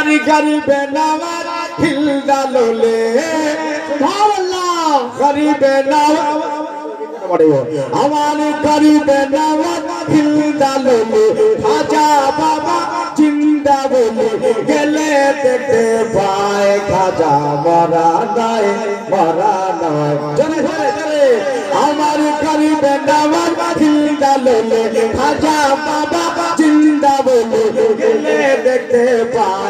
আমার গরিবে নামাজ হিলদা লোলে সুবহানাল্লাহ আমার গরিবে নামাজ হিলদা লোলে খাজা বাবা জিন্দা বলে, গেলে দেখতে পায় খাজা নাই নাই। চলে চলে চলে আমার খাজা বাবা বলে, গেলে দেখতে পায়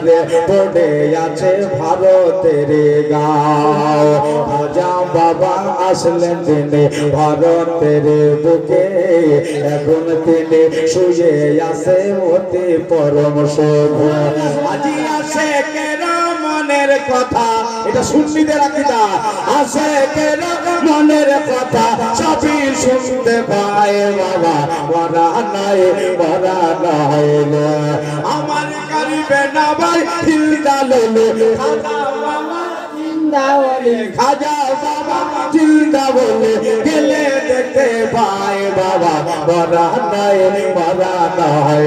অন্ধকারে পড়ে আছে ভারতের গাও। রাজা বাবা আসলেন তিনি ভারতের বুকে। এখন তিনি শুয়ে আছে অতি পরম শোভ আজি আসে কেন মনের কথা, এটা সুন্নিদের আকিদা। আসে কেন মনের কথা? সবই শুনতে পায় বাবা মরা নাই মরা নাই। আমার কারিবে না ভাই হিলদা লোলে খাজা বাবা, জিন্দা বাবা মরা নাই মরা নাই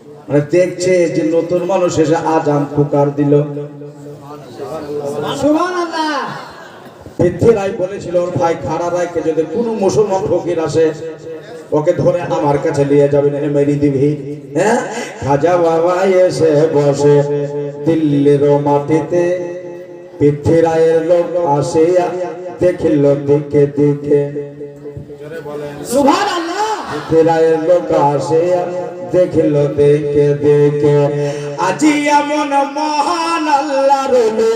মানে দেখছে যে নতুন মানুষ এসে আজান পুকার দিল। সুবহানাল্লাহ। পৃথ্বীরায় বলেছিল ওর ভাই খাড়া রায়কে যদি কোনো মুসলমান ফকির আসে ওকে ধরে আমার কাছে নিয়ে যাবেন এনে মেরি দিবি। হ্যাঁ? খাজা বাবা এসে বসে দিল্লির মাটিতে। পৃথ্বীরায়ের লোক আসে দেখিল দিকে দিকে। সুবহানাল্লাহ। পৃথ্বীরায়ের লোক আসে দেখিল দিকে দিকে আজি এমন মহান আল্লাহ রলো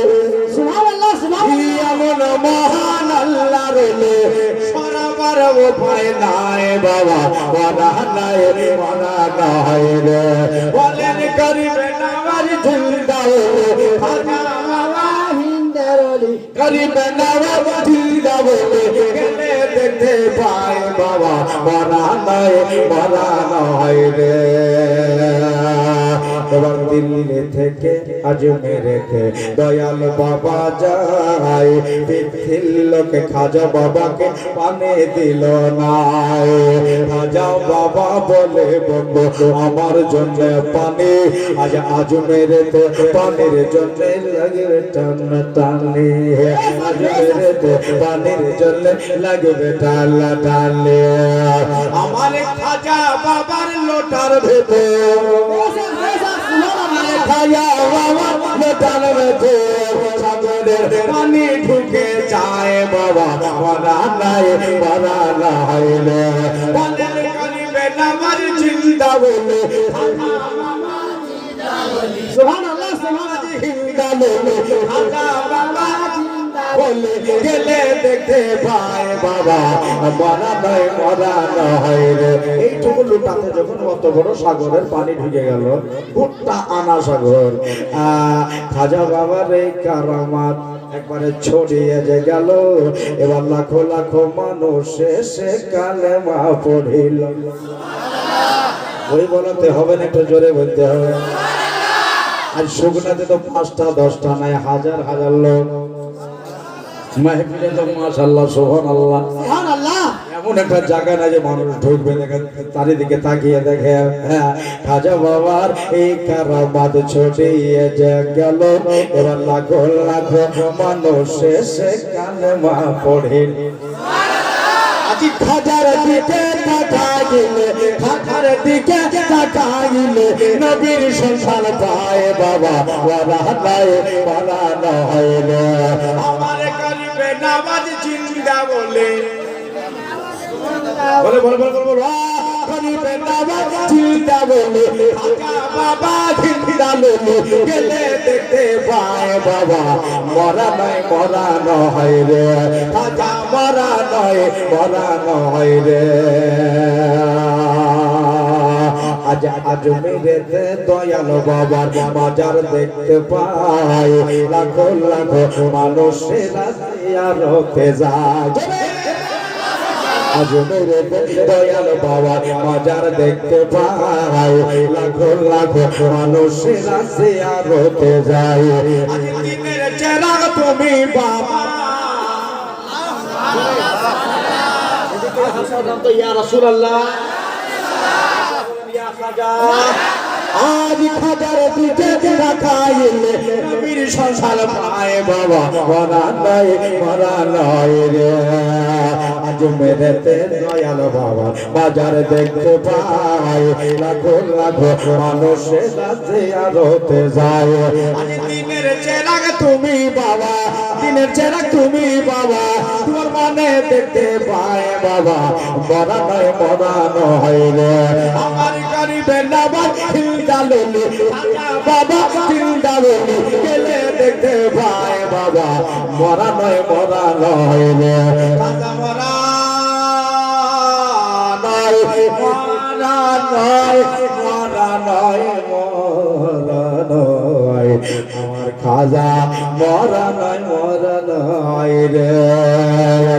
এমন মহান আল্লাহ রলে সরাবার উপায় নাই বাবা মরা নাই মরা নাই রে। বলেন করিবে না আমার জিন্দা বলে নাই নাই এবার দিল্লি থেকে আজমেরেতে দয়াল বাবা যায়। পৃথিবীর লোকে খাজা বাবাকে পানে দিল না খাজা বাবা বলে, বন্ধু, আমার জন্য পানি। আজ আজমেরেতে পানির জন্য লাগবে টান টানে আজমেরেতে পানির জন্য লাগবে টালা টালে আমার খাজা বাবার লোটার ভেতর খায়া বাবা লোটার ভেতর সাগরের পানি ঢুকে যায় বাবা মরা নাই মরা নাই রে বলেন করিবে নামার চিন্তা বলে সুবহানাল্লাহ সুবহানাল্লাহ হিন্দা বলে বাবা বলে গেলে দেখতে পায় বাবা। মরা নয় মরা নয় রে। এইটুকু লুটাতে যখন অত বড় সাগরের পানি ঢুকে গেল ভুট্টা আনা সাগর। খাজা বাবার এই কারামাত একবারে ছড়িয়ে যে গেল। এবার লাখো লাখো মানুষ সে কালে মা পড়িল ওই বলতে হবে না একটু জোরে বলতে হবে। আর শুকনাতে তো পাঁচটা দশটা নাই হাজার হাজার লোক। মাহফিলে তো মাশাল্লাহ সোহান আল্লাহ এমন একটা জায়গা না যে মানুষ ঢুকবে চারিদিকে তাকিয়ে দেখে। হ্যাঁ খাজা বাবার এই কারাবাদ ছড়িয়ে যে গেল। এবার লাখো লাখো মানুষ সে কানে মা পড়ে। আজি খাজার দিকে তাকাইলে খাজার দিকে তাকাইলে নবীর সন্ধান পায় বাবা ওরা ওরা নয় রে আমার করিবে নামাজ জিন্দা বলে বলে বলে বলে বলে বলে আহ, বলে খাজা বাবা বলে, গেলে দেখতে পায় বাবা। মরা নয় মরা নয় রে। খাজা মরা নয় মরা নয় রে। বাবার মাজার দেখতে পাই লাখো লাখো মানুষেরা যায়। আজ মেরে দয়াল বাবার মাজার দেখতে পাই লাখো লাখো মানুষেরা জিয়ারতে যায় চেরাগ তুমি বাবা তো ইয়া রাসূলুল্লাহ আজ খাজার দিতে রাখাইলে। সংসার বাবা। বাবা। বাজার দেখতে পাই লাখো লাখো মানুষে রাতে আরতে যায়। দিনের তুমি বাবা। দিনের চেরাগ তুমি বাবা। তোমার মানে দেখতে পায় বাবা। মরা নয় মরা নয় রে। আমার গরিবের চিন্তালনি বাবা চিন্তালনি গেলে পায় বাবা মরা নয় মরা নয় রে। খাজা মরা নয় মরা নয় রে।